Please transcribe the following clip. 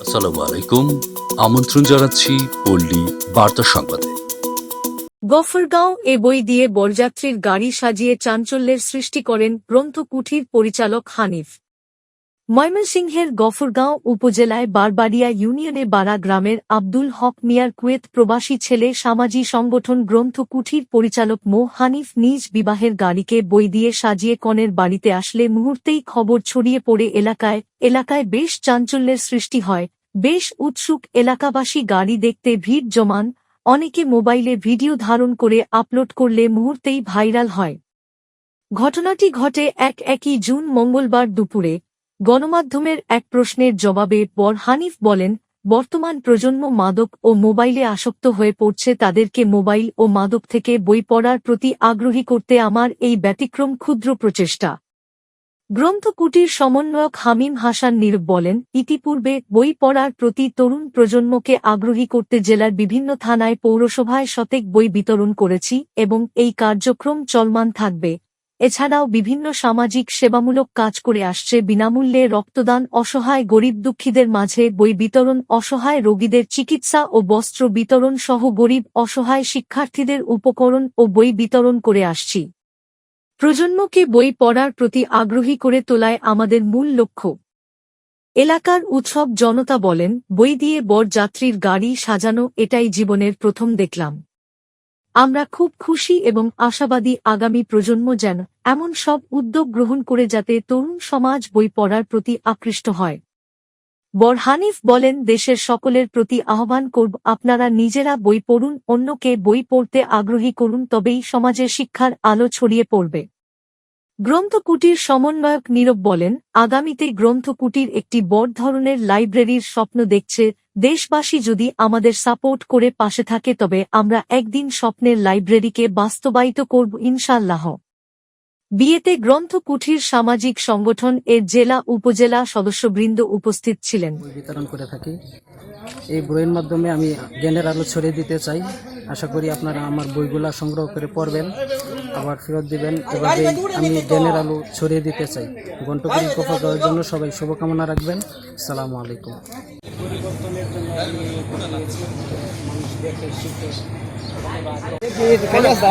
আসসালামু আলাইকুম। আমন্ত্রণ জানাচ্ছি পল্লী বার্তা সংবাদে। গফরগাঁও এ বই দিয়ে বরযাত্রীর গাড়ি সাজিয়ে চাঞ্চল্যের সৃষ্টি করেন গ্রন্থকুঠির পরিচালক হানিফ। ময়মনসিংহের গফরগাঁও উপজেলায় বারবাড়িয়া ইউনিয়নে বাড়া গ্রামের আব্দুল হক মিয়ার কুয়েত প্রবাসী ছেলে সামাজিক সংগঠন গ্রন্থকুঠির পরিচালক মো. হানিফ নিজ বিবাহের গাড়িকে বই দিয়ে সাজিয়ে কনের বাড়িতে আসলে মুহূর্তেই খবর ছড়িয়ে পড়ে এলাকায়। এলাকায় বেশ চাঞ্চল্যের সৃষ্টি হয়। বেশ উৎসুক এলাকাবাসী গাড়ি দেখতে ভিড় জমান। অনেকে মোবাইলে ভিডিও ধারণ করে আপলোড করলে মুহূর্তেই ভাইরাল হয়। ঘটনাটি ঘটে এক একই জুন মঙ্গলবার দুপুরে। গণমাধ্যমের এক প্রশ্নের জবাবে বর হানিফ বলেন, বর্তমান প্রজন্ম মাদক ও মোবাইলে আসক্ত হয়ে পড়ছে, তাদেরকে মোবাইল ও মাদক থেকে বই পড়ার প্রতি আগ্রহী করতে আমার এই ব্যতিক্রম ক্ষুদ্র প্রচেষ্টা। গ্রন্থকুটির সমন্বয়ক হামিম হাসান নীরব বলেন, ইতিপূর্বে বই পড়ার প্রতি তরুণ প্রজন্মকে আগ্রহী করতে জেলার বিভিন্ন থানায় পৌরসভায় শতেক বই বিতরণ করেছি এবং এই কার্যক্রম চলমান থাকবে। এছাড়াও বিভিন্ন সামাজিক সেবামূলক কাজ করে আসছে বিনামূল্যে রক্তদান অসহায় গরিব দুঃখীদের মাঝে বই বিতরণ, অসহায় রোগীদের চিকিৎসা ও বস্ত্র বিতরণ সহ গরিব অসহায় শিক্ষার্থীদের উপকরণ ও বই বিতরণ করে আসছি। প্রজন্মকে বই পড়ার প্রতি আগ্রহী করে তোলায় আমাদের মূল লক্ষ্য। এলাকার উৎসব জনতা বলেন, বই দিয়ে বর যাত্রীর গাড়ি সাজানো, এটাই জীবনের প্রথম দেখলাম। আমরা খুব খুশি এবং আশাবাদী আগামী প্রজন্ম যেন এমন সব উদ্যোগ গ্রহণ করে যাতে তরুণ সমাজ বই পড়ার প্রতি আকৃষ্ট হয়। বর হানিফ বলেন, দেশের সকলের প্রতি আহ্বান করব, আপনারা নিজেরা বই পড়ুন, অন্যকে বই পড়তে আগ্রহী করুন, তবেই সমাজে শিক্ষার আলো ছড়িয়ে পড়বে। গ্রন্থকুটির সমন্বয়ক নীরব বলেন, আগামীতে গ্রন্থকুটির একটি বড় ধরনের লাইব্রেরির স্বপ্ন দেখছে দেশবাসী যদি আমাদের সাপোর্ট করে পাশে থাকে, তবে আমরা একদিন স্বপ্নের লাইব্রেরিকে বাস্তবায়িত করব ইনশাল্লাহ বিয়েতে গ্রন্থকুঠির সামাজিক সংগঠন এর জেলা উপজেলা সদস্যবৃন্দ উপস্থিত ছিলেন। বিতরণ করে থাকি। এই বইয়ের মাধ্যমে আমি জ্ঞানের আলো ছড়িয়ে দিতে চাই। আশা করি আপনারা আমার বইগুলা সংগ্রহ করে পড়বেন, আবার ফেরত দিবেন। এভাবেই আমি জ্ঞানের আলো ছড়িয়ে দিতে চাই। কফা দেওয়ার জন্য সবাই শুভকামনা রাখবেন। আসসালামু আলাইকুম। মানুষ দেখে শিখে